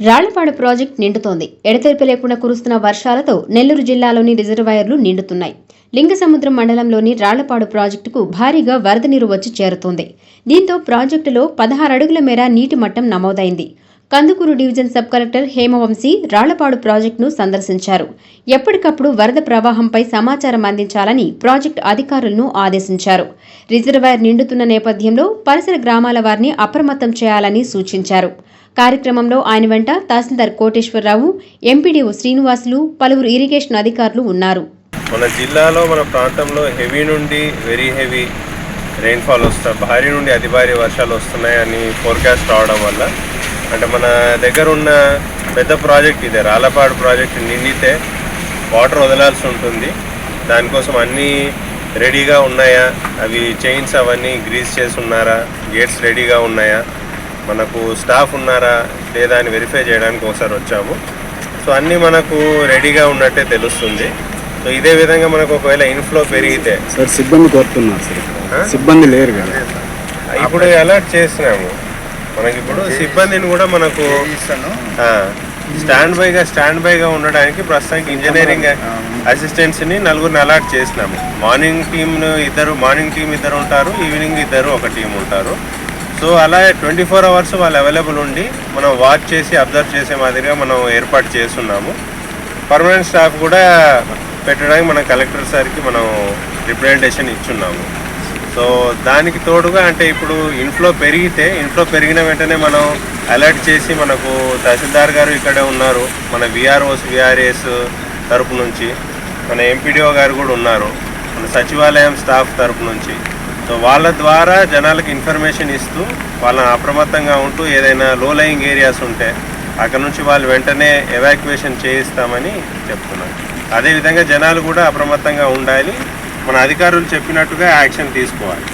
Rallapadu project నిండుతోంది. ఎడతెరిపి లేకుండా కురుస్తున్న వర్షాలతో నెల్లూరు జిల్లాలోని రిజర్వాయర్లు నిండుతున్నాయి. లింగసముద్రం మండలంలోని రాళ్ళపాడు ప్రాజెక్టుకు భారీగా వరద నీరు వచ్చి చేరుతోంది. దీంతో ప్రాజెక్టులో పదహారు అడుగుల మేర నీటి మట్టం నమోదైంది. Kandukur division sub collector Hemavamshi Rallapadu ప్రాజెక్టును సందర్శించారు. ఎప్పటికప్పుడు వరద ప్రవాహంపై సమాచారం అందించాలని ప్రాజెక్టు అధికారులను ఆదేశించారు. రిజర్వాయర్ నిండుతున్న నేపథ్యంలో పరిసర గ్రామాల వారిని అప్రమత్తం చేయాలని సూచించారు. కార్యక్రమంలో ఆయన వెంట తహసీల్దార్ కోటేశ్వరరావు ఎంపీడీఓ శ్రీనివాసులు పలువురు ఇరిగేషన్ అధికారులు ఉన్నారు. మన జిల్లాలో మన ప్రాంతంలో హెవీ నుండి వెరీ హెవీ రెయిన్ఫాల్ వస్తా భారీ నుండి అతి భారీ వర్షాలు వస్తున్నాయని ఫోర్కాస్ట్ రావడం వల్ల అంటే మన దగ్గర ఉన్న పెద్ద ప్రాజెక్ట్ ఇదే రాళ్ళపాడు ప్రాజెక్ట్ నిండితే వాటర్ వదలాల్సి ఉంటుంది. దానికోసం అన్నీ రెడీగా ఉన్నాయా? అవి చైన్స్ అవన్నీ గ్రీస్ చేసి ఉన్నారా? గేట్స్ రెడీగా ఉన్నాయా? మనకు స్టాఫ్ ఉన్నారా? లేదా అని వెరిఫై చేయడానికి ఒకసారి వచ్చాము. సో అన్నీ మనకు రెడీగా ఉన్నట్టే తెలుస్తుంది. సో ఇదే విధంగా మనకు ఒకవేళ ఇన్ఫ్లో పెరిగితే. సార్ సిబ్బంది కోరుతున్నారు సార్. సిబ్బంది లేరు కదా. ఇప్పుడు అలర్ట్ చేసినాము. మనకి ఇప్పుడు సిబ్బందిని కూడా మనకు స్టాండ్ బైగా స్టాండ్ బైగా ఉండడానికి ప్రస్తుతానికి ఇంజనీరింగ్ అసిస్టెంట్స్ని నలుగురిని అలర్ట్ చేసినాము. మార్నింగ్ టీమ్ ఇద్దరు మార్నింగ్ టీం ఇద్దరు ఉంటారు ఈవినింగ్ ఇద్దరు ఒక టీం ఉంటారు. సో అలా ట్వంటీ ఫోర్ అవర్స్ వాళ్ళు అవైలబుల్ ఉండి మనం వాచ్ చేసి అబ్జర్వ్ చేసే మాదిరిగా మనం ఏర్పాటు చేస్తున్నాము. పర్మనెంట్ స్టాఫ్ కూడా పెట్టడానికి మనం కలెక్టర్ సార్కి మనం రిప్రజెంటేషన్ ఇచ్చున్నాము. సో దానికి తోడుగా అంటే ఇప్పుడు ఇన్ఫ్లో పెరిగితే ఇన్ఫ్లో పెరిగిన వెంటనే మనం అలర్ట్ చేసి మనకు తహసీల్దార్ గారు ఇక్కడే ఉన్నారు. మన విఆర్ఓస్ విఆర్ఏస్ తరపు నుంచి మన ఎంపీడీఓ గారు కూడా ఉన్నారు. మన సచివాలయం స్టాఫ్ తరపు నుంచి. సో వాళ్ళ ద్వారా జనాలకు ఇన్ఫర్మేషన్ ఇస్తూ వాళ్ళని అప్రమత్తంగా ఉంటూ ఏదైనా లో లయింగ్ ఏరియాస్ ఉంటే అక్కడ నుంచి వాళ్ళు వెంటనే ఎవాక్యుయేషన్ చేయిస్తామని చెప్తున్నాను. అదేవిధంగా జనాలు కూడా అప్రమత్తంగా ఉండాలి. మన అధికారులు చెప్పినట్టుగా యాక్షన్ తీసుకోవాలి.